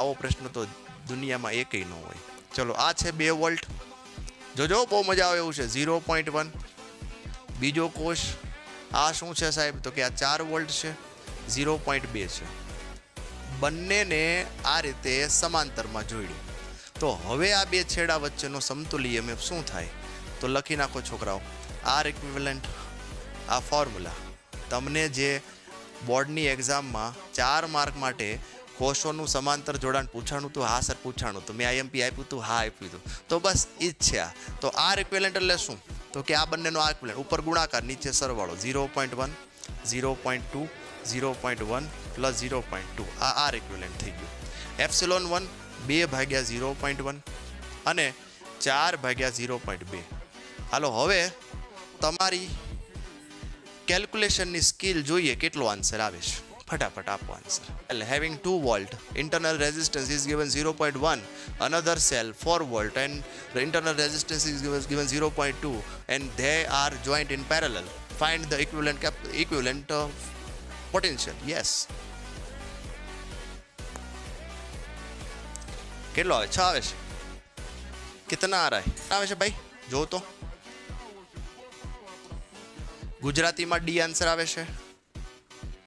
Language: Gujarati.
આવો પ્રશ્ન તો દુનિયામાં એકય ન હોય. ચલો, આ છે બે વોલ્ટ. જોજો, બહુ મજા આવે એવું છે. Zero point one. બીજો કોષ, આ શું છે સાહેબ? તો કે આ ચાર વોલ્ટ છે, ઝીરો પોઈન્ટ બે છે. બંનેને આ રીતે સમાંતરમાં જોડ્યું. તો હવે આ બે છેડા વચ્ચેનો સમતુલ્ય મેપ શું થાય? તો લખી નાખો છોકરાઓ. આર ઇક્વિવેલન્ટ આ ફોર્મ્યુલા તમને જે બોર્ડની એક્ઝામમાં ચાર માર્ક માટે કોષોનું સમાંતર જોડાણ પૂછાણું હતું હા, સર, પૂછાણું. તો મેં આઈએમપી આપ્યું હતું હા, આપ્યું હતું તો બસ એ જ છે આ. તો આ ઇક્વિવેલન્ટ એટલે શું? તો કે આ બંનેનો આ ઇક્વિવેલન્ટ ઉપર ગુણાકાર, નીચે સરવાળો. Zero point one zero point two zero point one plus zero point two આ આર ઇક્વિવેલન્ટ થઈ ગયું. એફસિલોન વન, બે ભાગ્યા ઝીરો પોઈન્ટ વન અને ચાર ભાગ્યા ઝીરો પોઈન્ટ બે. હાલો, હવે તમારી કેલ્ક્યુલેશનની સ્કિલ જોઈએ, કેટલો આન્સર આવે છે? ફટાફટ આપો answer well having 2 volt internal resistance is given 0.1 another cell 4 volt and the internal resistance is given, given 0.2 and they are joined in parallel find the equivalent cap, equivalent uh, potential yes કેટલો આવે છ આવે છે કિતના આ રહા હે આવે છે ભાઈ જો તો ગુજરાતીમાં ડી આન્સર આવે છે